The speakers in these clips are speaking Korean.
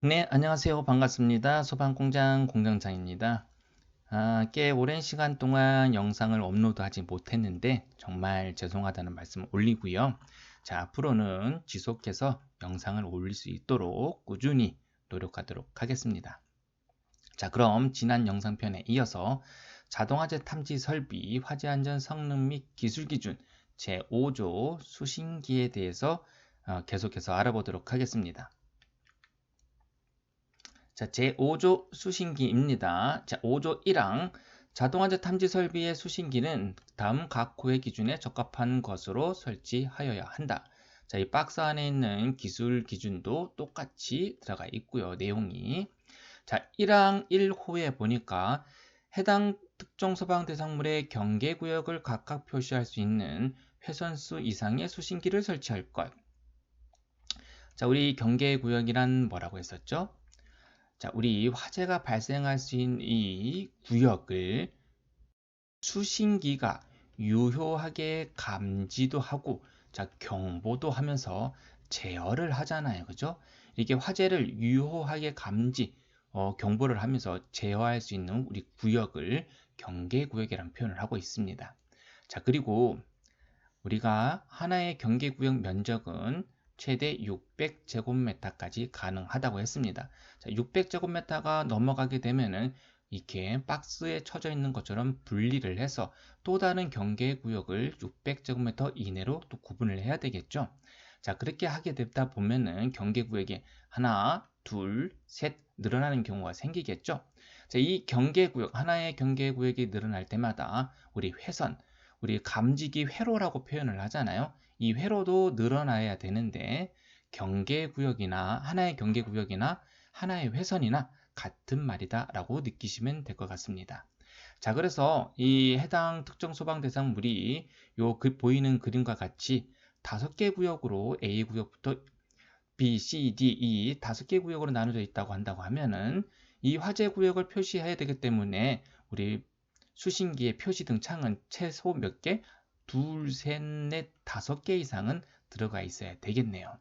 네, 안녕하세요. 반갑습니다. 소방공장 공장장입니다. 아, 꽤 오랜 시간 동안 영상을 업로드하지 못했는데 정말 죄송하다는 말씀 올리고요. 자, 앞으로는 지속해서 영상을 올릴 수 있도록 꾸준히 노력하도록 하겠습니다. 자, 그럼 지난 영상편에 이어서 자동화재 탐지 설비 화재 안전 성능 및 기술 기준 제5조 수신기에 대해서 어, 계속해서 알아보도록 하겠습니다. 자, 제5조 수신기입니다. 자, 5조 1항 자동화재 탐지 설비의 수신기는 다음 각 호의 기준에 적합한 것으로 설치하여야 한다. 자, 이 박스 안에 있는 기술 기준도 똑같이 들어가 있고요. 내용이. 자, 1항 1호에 보니까 해당 특정 소방 대상물의 경계 구역을 각각 표시할 수 있는 회선수 이상의 수신기를 설치할 것. 자, 우리 경계 구역이란 뭐라고 했었죠? 자, 우리 화재가 발생할 수 있는 이 구역을 수신기가 유효하게 감지도 하고 자, 경보도 하면서 제어를 하잖아요. 그죠? 이게 화재를 유효하게 감지, 어, 경보를 하면서 제어할 수 있는 우리 구역을 경계구역이라는 표현을 하고 있습니다. 자, 그리고 우리가 하나의 경계구역 면적은 최대 600제곱미터까지 가능하다고 했습니다. 자, 600제곱미터가 넘어가게 되면은 이렇게 박스에 쳐져 있는 것처럼 분리를 해서 또 다른 경계 구역을 600제곱미터 이내로 또 구분을 해야 되겠죠. 자, 그렇게 하게 되다 보면은 경계 구역이 하나, 둘, 셋 늘어나는 경우가 생기겠죠. 자, 이 경계 구역, 하나의 경계 구역이 늘어날 때마다 우리 회선, 우리 감지기 회로라고 표현을 하잖아요. 이 회로도 늘어나야 되는데 경계구역이나 하나의 경계구역이나 하나의 회선이나 같은 말이다 라고 느끼시면 될 것 같습니다. 자 그래서 이 해당 특정 소방 대상물이 요 그 보이는 그림과 같이 다섯 개 구역으로 A 구역부터 B, C, D, E 다섯 개 구역으로 나눠져 있다고 한다고 하면은 이 화재 구역을 표시해야 되기 때문에 우리 수신기의 표시 등창은 최소 몇 개? 둘, 셋, 넷, 다섯 개 이상은 들어가 있어야 되겠네요.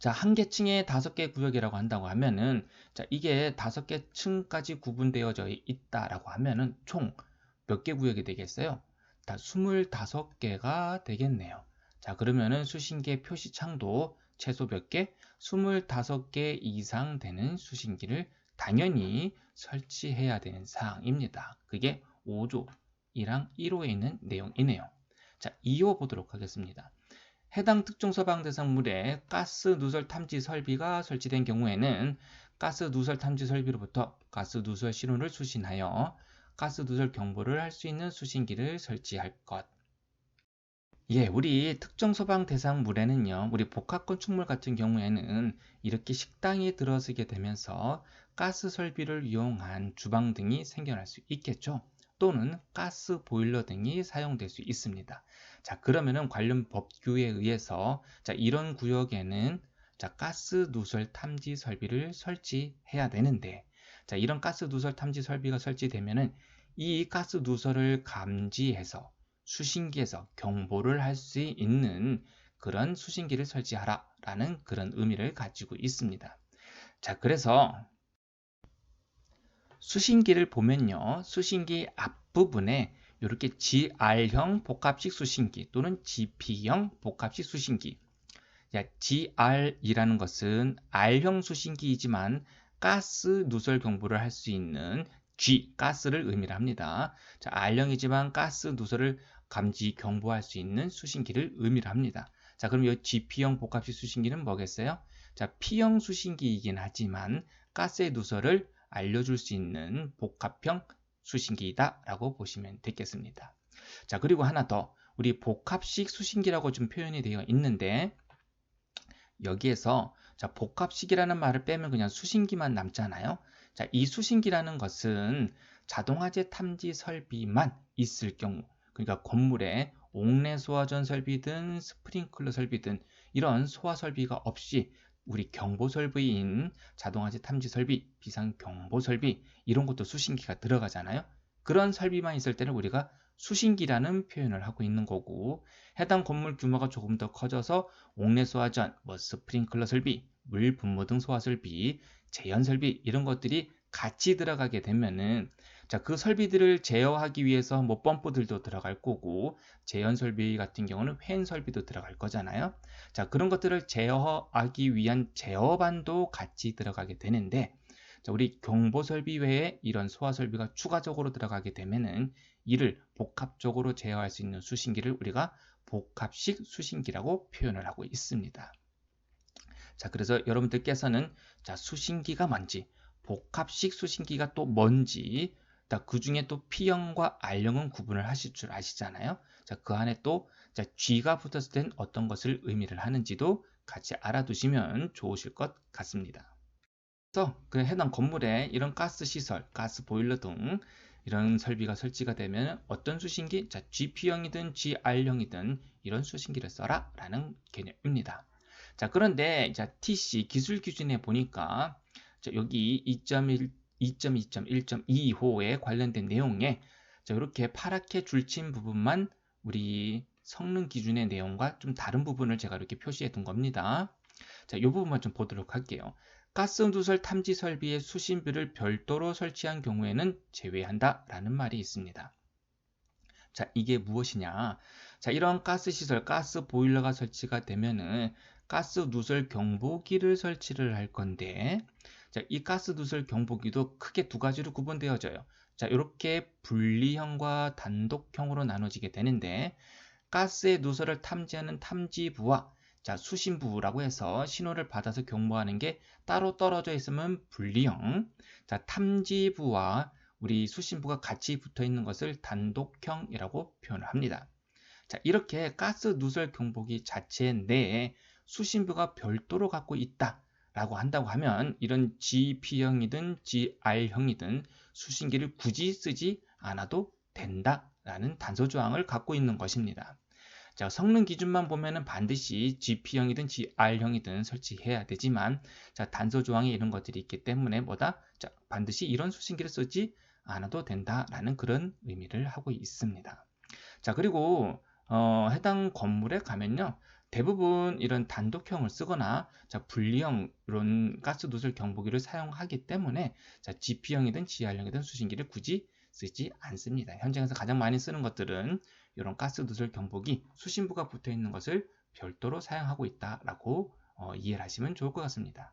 자, 한 개 층에 다섯 개 구역이라고 한다고 하면은, 자, 이게 다섯 개 층까지 구분되어져 있다라고 하면은 총 몇 개 구역이 되겠어요? 다 25개가 되겠네요. 자, 그러면은 수신기의 표시창도 최소 몇 개? 25개 이상 되는 수신기를 당연히 설치해야 되는 사항입니다. 그게 5조 1항 1호에 있는 내용이네요. 자, 2호 보도록 하겠습니다. 해당 특정 소방 대상물에 가스 누설 탐지 설비가 설치된 경우에는 가스 누설 탐지 설비로부터 가스 누설 신호를 수신하여 가스 누설 경보를 할 수 있는 수신기를 설치할 것. 예, 우리 특정 소방 대상물에는요, 우리 복합 건축물 같은 경우에는 이렇게 식당이 들어서게 되면서 가스 설비를 이용한 주방 등이 생겨날 수 있겠죠. 또는 가스 보일러 등이 사용될 수 있습니다. 자, 그러면은 관련 법규에 의해서 자, 이런 구역에는 자, 가스 누설 탐지 설비를 설치해야 되는데 자, 이런 가스 누설 탐지 설비가 설치되면은 이 가스 누설을 감지해서 수신기에서 경보를 할 수 있는 그런 수신기를 설치하라라는 그런 의미를 가지고 있습니다. 자, 그래서 수신기를 보면요. 수신기 앞부분에 이렇게 GR형 복합식 수신기 또는 GP형 복합식 수신기 자, GR이라는 것은 R형 수신기이지만 가스 누설 경보를 할 수 있는 G, 가스를 의미를 합니다. 자, R형이지만 가스 누설을 감지 경보할 수 있는 수신기를 의미를 합니다. 자, 그럼 이 GP형 복합식 수신기는 뭐겠어요? 자, P형 수신기이긴 하지만 가스의 누설을 알려줄 수 있는 복합형 수신기이다 라고 보시면 되겠습니다. 자 그리고 하나 더 우리 복합식 수신기라고 좀 표현이 되어 있는데 여기에서 자 복합식이라는 말을 빼면 그냥 수신기만 남잖아요. 자 이 수신기라는 것은 자동화재 탐지 설비만 있을 경우 그러니까 건물에 옥내 소화전 설비든 스프링클러 설비든 이런 소화 설비가 없이 우리 경보 설비인 자동화재 탐지 설비, 비상 경보 설비 이런 것도 수신기가 들어가잖아요. 그런 설비만 있을 때는 우리가 수신기라는 표현을 하고 있는 거고 해당 건물 규모가 조금 더 커져서 옥내 소화전, 뭐 스프링클러 설비, 물 분무 등 소화 설비, 제연 설비 이런 것들이 같이 들어가게 되면은 자, 그 설비들을 제어하기 위해서 뭐 펌프들도 들어갈 거고 제연 설비 같은 경우는 팬 설비도 들어갈 거잖아요. 자, 그런 것들을 제어하기 위한 제어반도 같이 들어가게 되는데 자, 우리 경보 설비 외에 이런 소화 설비가 추가적으로 들어가게 되면은 이를 복합적으로 제어할 수 있는 수신기를 우리가 복합식 수신기라고 표현을 하고 있습니다. 자, 그래서 여러분들께서는 자, 수신기가 뭔지, 복합식 수신기가 또 뭔지, 그 중에 또 P형과 R형은 구분을 하실 줄 아시잖아요. 자, 그 안에 또 자, G가 붙었을 땐 어떤 것을 의미를 하는지도 같이 알아두시면 좋으실 것 같습니다. 그래서 그 해당 건물에 이런 가스 시설, 가스 보일러 등 이런 설비가 설치가 되면 어떤 수신기, 자, GP형이든 GR형이든 이런 수신기를 써라 라는 개념입니다. 자, 그런데 자, TC 기술 기준에 보니까 자, 여기 2.1 2.2.1.25에 관련된 내용에 자, 이렇게 파랗게 줄친 부분만 우리 성능 기준의 내용과 좀 다른 부분을 제가 이렇게 표시해 둔 겁니다. 자, 이 부분만 좀 보도록 할게요. 가스 누설 탐지 설비의 수신비를 별도로 설치한 경우에는 제외한다 라는 말이 있습니다. 자, 이게 무엇이냐? 자, 이런 가스 시설, 가스 보일러가 설치가 되면은 가스 누설 경보기를 설치를 할 건데 자, 이 가스 누설 경보기도 크게 두 가지로 구분되어져요. 자, 이렇게 분리형과 단독형으로 나눠지게 되는데 가스의 누설을 탐지하는 탐지부와 자, 수신부라고 해서 신호를 받아서 경보하는 게 따로 떨어져 있으면 분리형. 자, 탐지부와 우리 수신부가 같이 붙어 있는 것을 단독형이라고 표현을 합니다. 자, 이렇게 가스 누설 경보기 자체 내에 수신부가 별도로 갖고 있다. 라고 한다고 하면 이런 GP형이든 GR형이든 수신기를 굳이 쓰지 않아도 된다라는 단서 조항을 갖고 있는 것입니다. 자, 성능 기준만 보면은 반드시 GP형이든 GR형이든 설치해야 되지만 자, 단서 조항에 이런 것들이 있기 때문에 뭐다? 자, 반드시 이런 수신기를 쓰지 않아도 된다라는 그런 의미를 하고 있습니다. 자, 그리고 어, 해당 건물에 가면요. 대부분 이런 단독형을 쓰거나 자, 분리형 이런 가스 누설 경보기를 사용하기 때문에 자, GP형이든 GR형이든 수신기를 굳이 쓰지 않습니다. 현장에서 가장 많이 쓰는 것들은 이런 가스 누설 경보기 수신부가 붙어 있는 것을 별도로 사용하고 있다라고 어, 이해를 하시면 좋을 것 같습니다.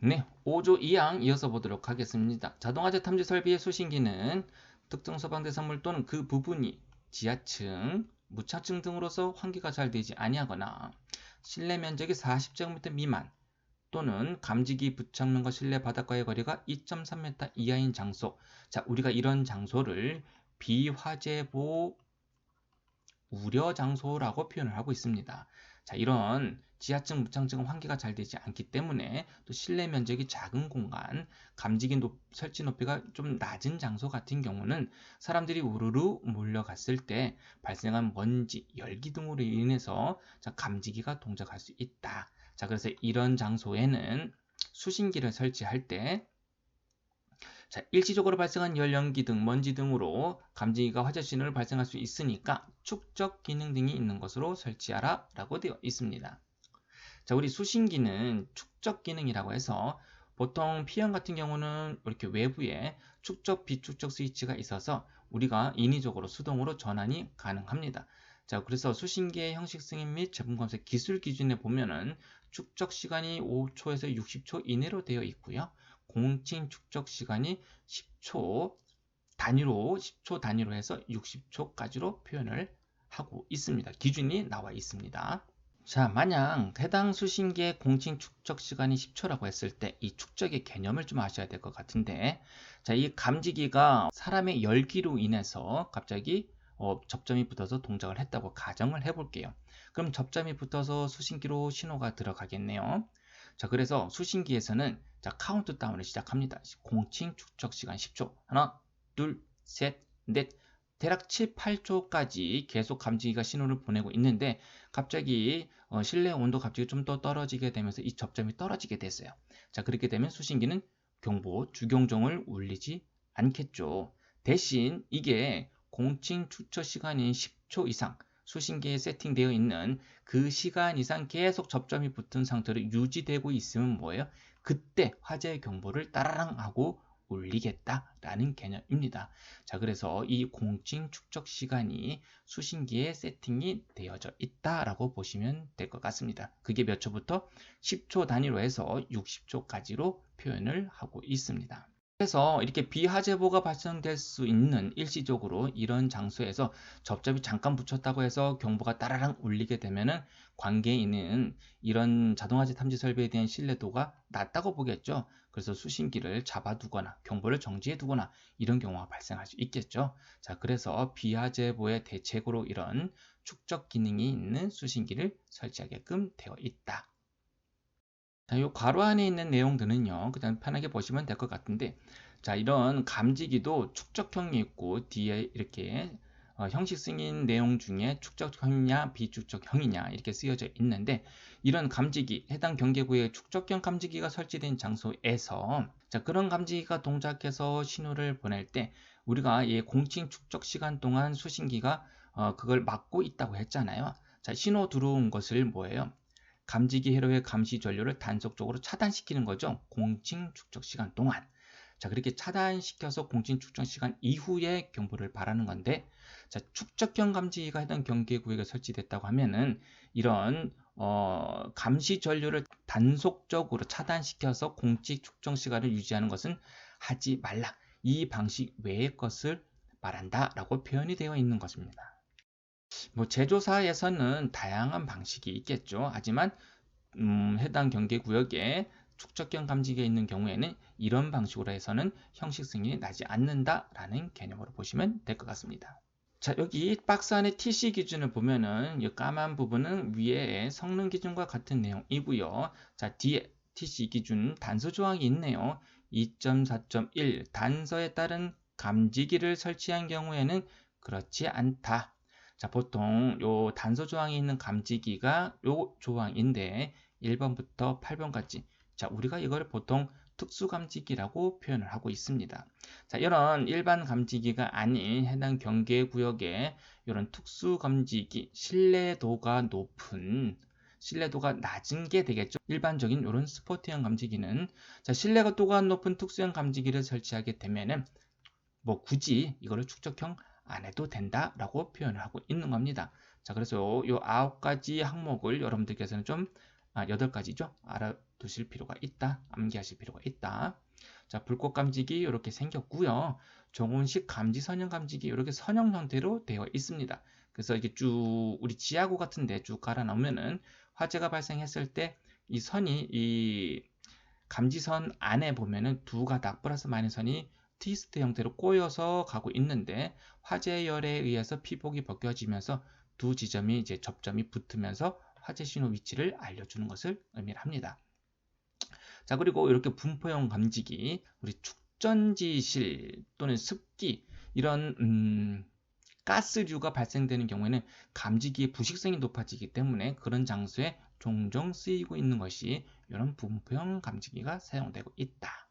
네, 5조 2항 이어서 보도록 하겠습니다. 자동화재 탐지 설비의 수신기는 특정 소방대선물 또는 그 부분이 지하층, 무차층 등으로서 환기가 잘 되지 아니하거나 실내 면적이 40제곱미터 미만 또는 감지기 부착면과 실내 바닥과의 거리가 2.3m 이하인 장소. 자, 우리가 이런 장소를 비화재보 우려 장소라고 표현을 하고 있습니다. 자, 이런 지하층, 무창층은 환기가 잘 되지 않기 때문에 또 실내 면적이 작은 공간, 감지기 높, 설치 높이가 좀 낮은 장소 같은 경우는 사람들이 우르르 몰려갔을 때 발생한 먼지, 열기 등으로 인해서 자, 감지기가 동작할 수 있다. 자, 그래서 이런 장소에는 수신기를 설치할 때 자, 일시적으로 발생한 열연기 등 먼지 등으로 감지기가 화재 신호를 발생할 수 있으니까 축적 기능 등이 있는 것으로 설치하라 라고 되어 있습니다. 자, 우리 수신기는 축적 기능이라고 해서 보통 P형 같은 경우는 이렇게 외부에 축적, 비축적 스위치가 있어서 우리가 인위적으로 수동으로 전환이 가능합니다. 자, 그래서 수신기의 형식 승인 및 제품 검색 기술 기준에 보면은 축적 시간이 5초에서 60초 이내로 되어 있고요. 공칭 축적 시간이 10초 단위로 10초 단위로 해서 60초까지로 표현을 하고 있습니다. 기준이 나와 있습니다. 자, 만약 해당 수신기의 공칭 축적 시간이 10초라고 했을 때 이 축적의 개념을 좀 아셔야 될 것 같은데 자, 이 감지기가 사람의 열기로 인해서 갑자기 어, 접점이 붙어서 동작을 했다고 가정을 해볼게요. 그럼 접점이 붙어서 수신기로 신호가 들어가겠네요. 자, 그래서 수신기에서는 자, 카운트다운을 시작합니다. 공칭 축적 시간 10초. 하나, 둘, 셋, 넷. 대략 7, 8초까지 계속 감지기가 신호를 보내고 있는데 갑자기 어, 실내 온도 갑자기 좀 더 떨어지게 되면서 이 접점이 떨어지게 됐어요. 자, 그렇게 되면 수신기는 경보, 주경종을 울리지 않겠죠. 대신 이게 공칭 추처 시간인 10초 이상 수신 기에 세팅되어 있는 그 시간 이상 계속 접점이 붙은 상태로 유지되고 있으면 뭐예요? 그때 화재 경보를 따라랑 하고 올리겠다라는 개념입니다. 자, 그래서 이 공칭 축적 시간이 수신기에 세팅이 되어져 있다라고 보시면 될 것 같습니다. 그게 몇 초부터 10초 단위로 해서 60초까지로 표현을 하고 있습니다. 그래서 이렇게 비화재보가 발생될 수 있는 일시적으로 이런 장소에서 접점이 잠깐 붙였다고 해서 경보가 따라랑 울리게 되면은 있는 이런 자동화재 탐지 설비에 대한 신뢰도가 낮다고 보겠죠. 그래서 수신기를 잡아두거나 경보를 정지해두거나 이런 경우가 발생할 수 있겠죠. 자, 그래서 비화재보의 대책으로 이런 축적 기능이 있는 수신기를 설치하게끔 되어 있다. 자, 요 괄호 안에 있는 내용들은요. 그냥 편하게 보시면 될 것 같은데 자, 이런 감지기도 축적형이 있고 뒤에 이렇게 어, 형식 승인 내용 중에 축적형이냐 비축적형이냐 이렇게 쓰여져 있는데 이런 감지기 해당 경계구에 축적형 감지기가 설치된 장소에서 자, 그런 감지기가 동작해서 신호를 보낼 때 우리가 이 공칭 축적 시간 동안 수신기가 어, 그걸 막고 있다고 했잖아요. 자, 신호 들어온 것을 뭐예요? 감지기 회로의 감시 전류를 단속적으로 차단시키는 거죠. 공칭 축적 시간 동안. 자, 그렇게 차단시켜서 공칭 축적 시간 이후에 경보를 바라는 건데, 자, 축적형 감지기가 해당 경계 구역에 설치됐다고 하면은 이런 어, 감시 전류를 단속적으로 차단시켜서 공식 축적 시간을 유지하는 것은 하지 말라. 이 방식 외의 것을 말한다라고 표현이 되어 있는 것입니다. 뭐 제조사에서는 다양한 방식이 있겠죠. 하지만 음, 해당 경계 구역에 축적형 감지기가 있는 경우에는 이런 방식으로 해서는 형식 승인이 나지 않는다라는 개념으로 보시면 될 것 같습니다. 자, 여기 박스 안에 TC 기준을 보면은 이 까만 부분은 위에 성능 기준과 같은 내용이고요. 자, 뒤에 TC 기준 단서 조항이 있네요. 2.4.1 단서에 따른 감지기를 설치한 경우에는 그렇지 않다. 자, 보통 요 단서 조항이 있는 감지기가 요 조항인데 1번부터 8번까지. 자, 우리가 이걸 보통 특수 감지기라고 표현을 하고 있습니다. 자, 이런 일반 감지기가 아닌 해당 경계 구역에 이런 특수 감지기, 신뢰도가 높은 신뢰도가 낮은 게 되겠죠. 일반적인 이런 스포트형 감지기는 자, 신뢰도가 높은 특수형 감지기를 설치하게 되면은 뭐 굳이 이거를 축적형 안 해도 된다라고 표현을 하고 있는 겁니다. 자, 그래서 요 아홉 가지 항목을 여러분들께서는 좀 아, 여덟 가지죠. 알아두실 필요가 있다. 암기하실 필요가 있다. 자, 불꽃 감지기 이렇게 생겼고요. 정원식 감지 선형 감지기 이렇게 선형 형태로 되어 있습니다. 그래서 이게 쭉 우리 지하구 같은데 쭉 갈아 놓으면은 화재가 발생했을 때 이 선이 이 감지선 안에 보면은 두 가닥 플러스 마이너스 선이 트위스트 형태로 꼬여서 가고 있는데 화재 열에 의해서 피복이 벗겨지면서 두 지점이 이제 접점이 붙으면서 화재 신호 위치를 알려주는 것을 의미를 합니다. 자 그리고 이렇게 분포형 감지기 우리 축전지실 또는 습기 이런 음, 가스류가 발생되는 경우에는 감지기의 부식성이 높아지기 때문에 그런 장소에 종종 쓰이고 있는 것이 이런 분포형 감지기가 사용되고 있다.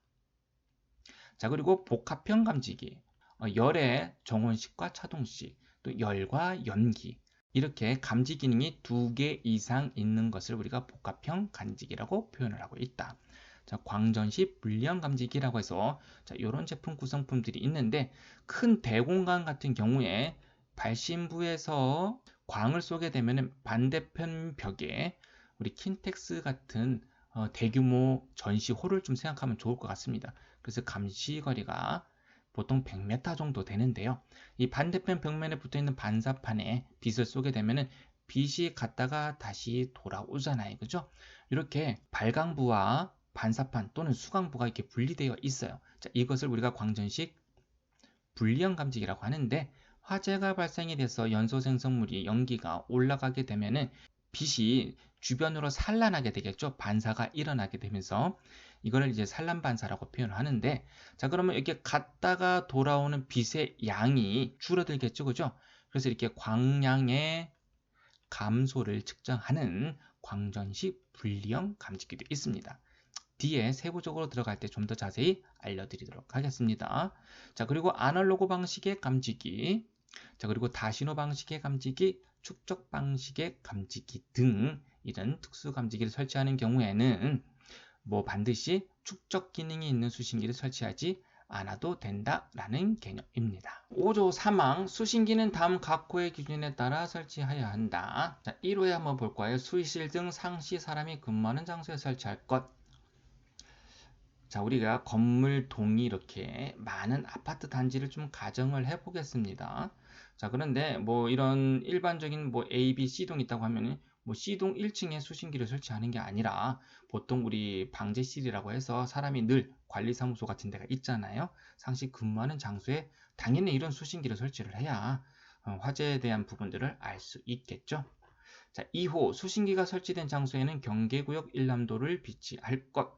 자, 그리고 복합형 감지기. 어, 열의 정원식과 차동식, 또 열과 연기. 이렇게 감지 기능이 두 개 이상 있는 것을 우리가 복합형 감지기라고 표현을 하고 있다. 자, 광전식 불리형 감지기라고 해서 자, 이런 제품 구성품들이 있는데 큰 대공간 같은 경우에 발신부에서 광을 쏘게 되면 반대편 벽에 우리 킨텍스 같은 어, 대규모 전시홀을 좀 생각하면 좋을 것 같습니다. 그래서 감시 거리가 보통 100m 정도 되는데요. 이 반대편 벽면에 붙어 있는 반사판에 빛을 쏘게 되면은 빛이 갔다가 다시 돌아오잖아요. 그죠? 이렇게 발광부와 반사판 또는 수광부가 이렇게 분리되어 있어요. 자, 이것을 우리가 광전식 분리형 감지기라고 하는데 화재가 발생이 돼서 연소 생성물이 연기가 올라가게 되면은 빛이 주변으로 산란하게 되겠죠. 반사가 일어나게 되면서 이거를 이제 산란 반사라고 표현하는데 자 그러면 이렇게 갔다가 돌아오는 빛의 양이 줄어들겠죠. 그죠? 그래서 이렇게 광량의 감소를 측정하는 광전식 분리형 감지기도 있습니다. 뒤에 세부적으로 들어갈 때 좀 더 자세히 알려드리도록 하겠습니다. 자, 그리고 아날로그 방식의 감지기, 자, 그리고 다신호 방식의 감지기, 축적 방식의 감지기 등 이런 특수 감지기를 설치하는 경우에는 뭐 반드시 축적 기능이 있는 수신기를 설치하지 않아도 된다라는 개념입니다. 5조 3항 수신기는 다음 각 호의 기준에 따라 설치해야 한다. 자, 1호에 한번 볼 거예요. 수의실 등 상시 사람이 근무하는 장소에 설치할 것. 자, 우리가 건물 동이 이렇게 많은 아파트 단지를 좀 가정을 해 보겠습니다. 자, 그런데 뭐 이런 일반적인 뭐 A, B, C동 있다고 하면은 뭐 C동 1층에 수신기를 설치하는 게 아니라 보통 우리 방제실이라고 해서 사람이 늘 관리사무소 같은 데가 있잖아요. 상시 근무하는 장소에 당연히 이런 수신기를 설치를 해야 어, 화재에 대한 부분들을 알 수 있겠죠. 자, 2호 수신기가 설치된 장소에는 경계구역 일람도를 비치할 것.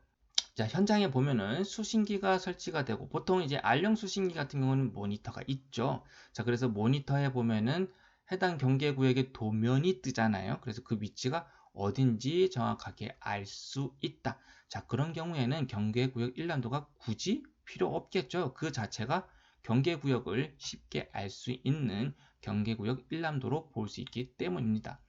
자, 현장에 보면은 수신기가 설치가 되고 보통 이제 알령 수신기 같은 경우는 모니터가 있죠. 자, 그래서 모니터에 보면은 해당 경계구역의 도면이 뜨잖아요. 그래서 그 위치가 어딘지 정확하게 알 수 있다. 자, 그런 경우에는 경계구역 일람도가 굳이 필요 없겠죠. 그 자체가 경계구역을 쉽게 알 수 있는 경계구역 일람도로 볼 수 있기 때문입니다.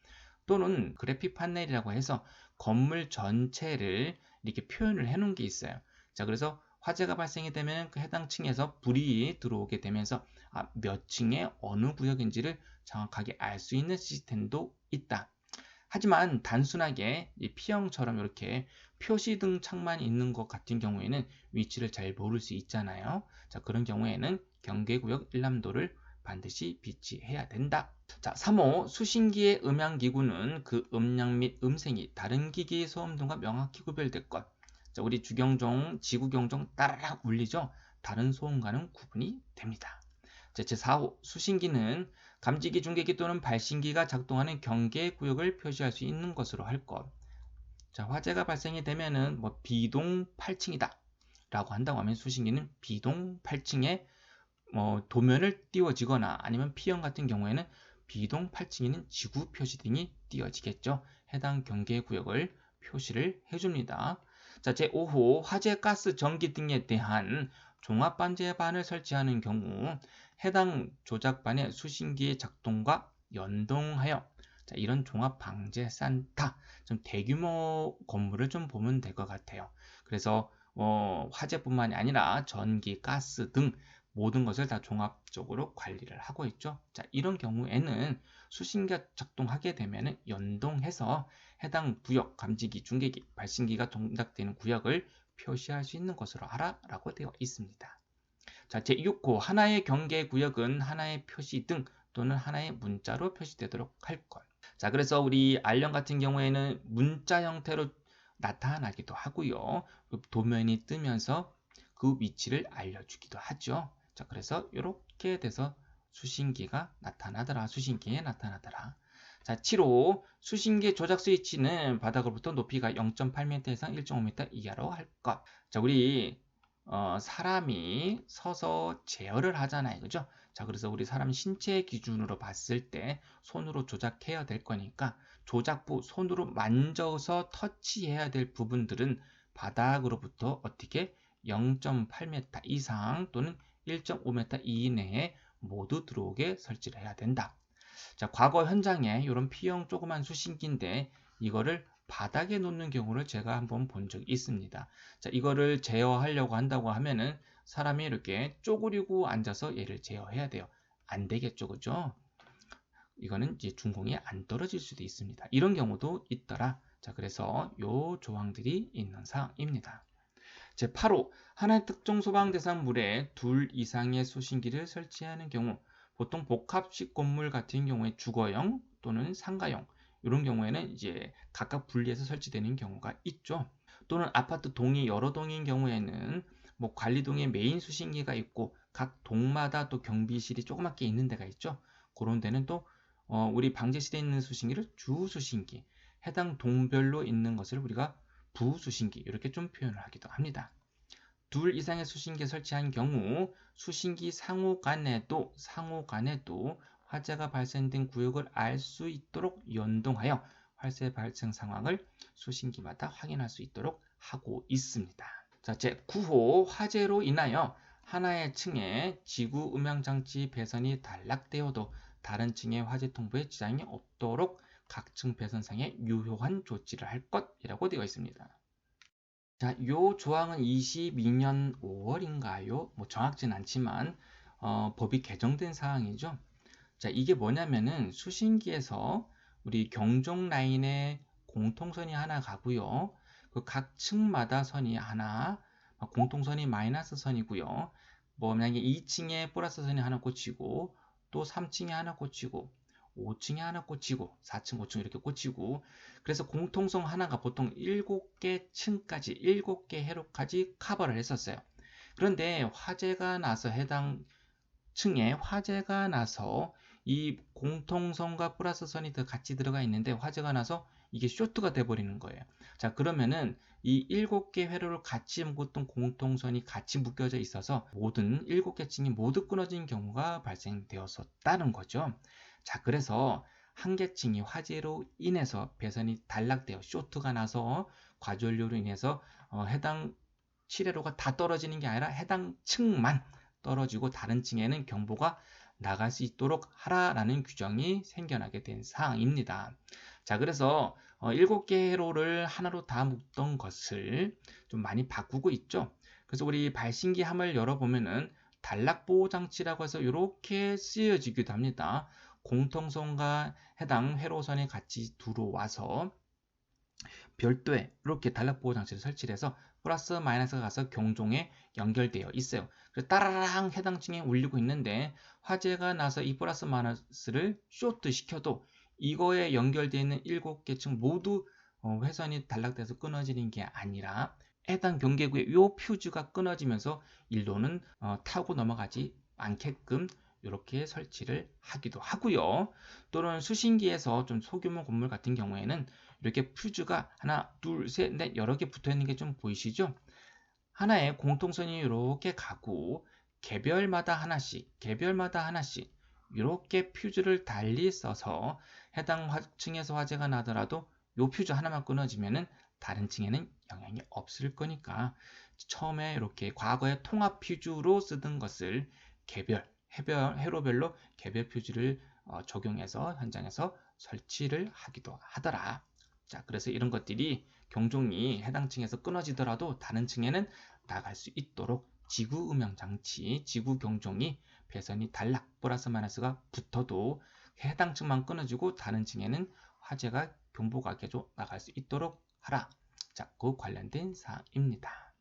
또는 그래픽 판넬이라고 해서 건물 전체를 이렇게 표현을 해 놓은 게 있어요. 자, 그래서 화재가 발생이 되면 그 해당 층에서 불이 들어오게 되면서 아, 몇 층에 어느 구역인지를 정확하게 알 수 있는 시스템도 있다. 하지만 단순하게 이 P형처럼 이렇게 표시등 창만 있는 것 같은 경우에는 위치를 잘 모를 수 있잖아요. 자, 그런 경우에는 경계구역 일람도를 반드시 비치해야 된다. 자, 3호 수신기의 음향기구는 그 음량 및 음색이 다른 기기의 소음 등과 명확히 구별될 것. 자, 우리 주경종, 지구경종 따라락 울리죠? 다른 소음과는 구분이 됩니다. 자, 제4호 수신기는 감지기, 중계기 또는 발신기가 작동하는 경계 구역을 표시할 수 있는 것으로 할 것. 자, 화재가 발생이 되면은 뭐 비동 8층이다 라고 한다고 하면 수신기는 비동 8층에 뭐 도면을 띄워지거나 아니면 P형 같은 경우에는 비동 8층에는 지구 표시 등이 띄워지겠죠. 해당 경계 구역을 표시를 해줍니다. 자, 제5호 화재, 가스, 전기 등에 대한 종합 반제반을 설치하는 경우 해당 조작반의 수신기의 작동과 연동하여 자, 이런 종합 방제 산타 좀 대규모 건물을 좀 보면 될 것 같아요. 그래서 어, 화재뿐만이 아니라 전기, 가스 등 모든 것을 다 종합적으로 관리를 하고 있죠. 자, 이런 경우에는 수신기가 작동하게 되면 연동해서 해당 구역, 감지기, 중계기, 발신기가 동작되는 구역을 표시할 수 있는 것으로 하라라고 되어 있습니다. 자, 제6호 하나의 경계 구역은 하나의 표시 등 또는 하나의 문자로 표시되도록 할 것. 자, 그래서 우리 알령 같은 경우에는 문자 형태로 나타나기도 하고요. 그 도면이 뜨면서 그 위치를 알려주기도 하죠. 자, 그래서 이렇게 돼서 수신기가 나타나더라. 수신기에 나타나더라. 자, 7호 수신기 조작 스위치는 바닥으로부터 높이가 0.8m 이상 1.5m 이하로 할 것. 자, 우리 어, 사람이 서서 제어를 하잖아요. 그죠? 자, 그래서 우리 사람 신체 기준으로 봤을 때 손으로 조작해야 될 거니까 조작부 손으로 만져서 터치해야 될 부분들은 바닥으로부터 어떻게 0.8m 이상 또는 1.5m 이내에 모두 들어오게 설치를 해야 된다. 자, 과거 현장에 이런 P형 조그만 수신기인데 이거를 바닥에 놓는 경우를 제가 한번 본 적이 있습니다. 자, 이거를 제어하려고 한다고 하면은 사람이 이렇게 쪼그리고 앉아서 얘를 제어해야 돼요. 안 되겠죠, 그죠? 이거는 이제 중공이 안 떨어질 수도 있습니다. 이런 경우도 있더라. 자, 그래서 요 조항들이 있는 사항입니다. 제8호 하나의 특정 소방 대상 물에 둘 이상의 수신기를 설치하는 경우 보통 복합식 건물 같은 경우에 주거용 또는 상가용 이런 경우에는 이제 각각 분리해서 설치되는 경우가 있죠. 또는 아파트 동이 여러 동인 경우에는 뭐 관리동에 메인 수신기가 있고 각 동마다 또 경비실이 조그맣게 있는 데가 있죠. 그런 데는 또 어, 우리 방제실에 있는 수신기를 주 수신기, 해당 동별로 있는 것을 우리가 부 수신기 이렇게 좀 표현을 하기도 합니다. 둘 이상의 수신기 설치한 경우 수신기 상호 간에도 상호 간에도 화재가 발생된 구역을 알 수 있도록 연동하여 화재 발생 상황을 수신기마다 확인할 수 있도록 하고 있습니다. 자, 제 9호 화재로 인하여 하나의 층에 지구 음향 장치 배선이 단락되어도 다른 층의 화재 통보에 지장이 없도록 각 층 배선상에 유효한 조치를 할 것이라고 되어 있습니다. 자, 요 조항은 22년 5월인가요? 뭐 정확진 않지만 어, 법이 개정된 사항이죠. 자, 이게 뭐냐면은 수신기에서 우리 경종 라인에 공통선이 하나 가고요. 그 각 층마다 선이 하나, 공통선이 마이너스 선이고요. 뭐 만약에 2층에 플러스 선이 하나 꽂히고 또 3층에 하나 꽂히고 5층에 하나 꽂히고 4층, 5층 이렇게 꽂히고 그래서 공통성 하나가 보통 7개 층까지 7개 회로까지 커버를 했었어요. 그런데 화재가 나서 해당 층에 화재가 나서 이 공통선과 플러스 선이 더 같이 들어가 있는데 화재가 나서 이게 쇼트가 돼 버리는 거예요. 자, 그러면은 이 7개 회로를 같이 묶었던 공통선이 같이 묶여져 있어서 모든 7개 층이 모두 끊어진 경우가 발생되었었다는 거죠. 자, 그래서 한 개층이 화재로 인해서 배선이 단락되어 쇼트가 나서 과전류로 인해서 어, 해당 칠회로가 다 떨어지는 게 아니라 해당 층만 떨어지고 다른 층에는 경보가 나갈 수 있도록 하라라는 규정이 생겨나게 된 사항입니다. 자, 그래서 어, 7개 회로를 하나로 다 묶던 것을 좀 많이 바꾸고 있죠. 그래서 우리 발신기 함을 열어보면은 단락 보호 장치라고 해서 이렇게 쓰여지기도 합니다. 공통선과 해당 회로선에 같이 들어와서 별도의 이렇게 단락 보호 장치를 설치를 해서 플러스 마이너스가 가서 경종에 연결되어 있어요. 그래서 따라랑 해당 층에 울리고 있는데 화재가 나서 이 플러스 마이너스를 쇼트 시켜도 이거에 연결되어 있는 7개 층 모두 어, 회선이 단락돼서 끊어지는 게 아니라 해당 경계구의 요 퓨즈가 끊어지면서 일로는 어, 타고 넘어가지 않게끔 이렇게 설치를 하기도 하고요. 또는 수신기에서 좀 소규모 건물 같은 경우에는 이렇게 퓨즈가 하나, 둘, 셋, 넷 여러 개 붙어 있는 게 좀 보이시죠? 하나의 공통선이 이렇게 가고 개별마다 하나씩, 개별마다 하나씩 이렇게 퓨즈를 달리 써서 해당 층에서 화재가 나더라도 요 퓨즈 하나만 끊어지면은 다른 층에는 영향이 없을 거니까 처음에 이렇게 과거에 통합 퓨즈로 쓰던 것을 개별 해별, 회로별로 개별 표지를 어, 적용해서 현장에서 설치를 하기도 하더라. 자, 그래서 이런 것들이 경종이 해당 층에서 끊어지더라도 다른 층에는 나갈 수 있도록 지구 음향 장치, 지구 경종이 배선이 단락 플러스 마이너스가 붙어도 해당 층만 끊어지고 다른 층에는 화재가 경보가 계속 나갈 수 있도록 하라. 자, 그 관련된 사항입니다.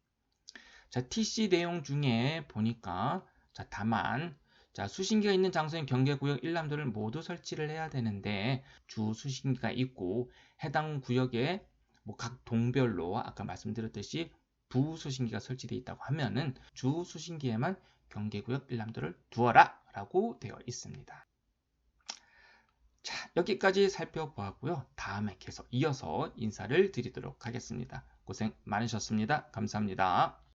자, TC 내용 중에 보니까 자, 다만 자, 수신기가 있는 장소인 경계구역 1람도를 모두 설치를 해야 되는데 주 수신기가 있고 해당 구역에 뭐 각 동별로 아까 말씀드렸듯이 부수신기가 설치되어 있다고 하면은 주 수신기에만 경계구역 1람도를 두어라 라고 되어 있습니다. 자, 여기까지 살펴보았고요. 다음에 계속 이어서 인사를 드리도록 하겠습니다. 고생 많으셨습니다. 감사합니다.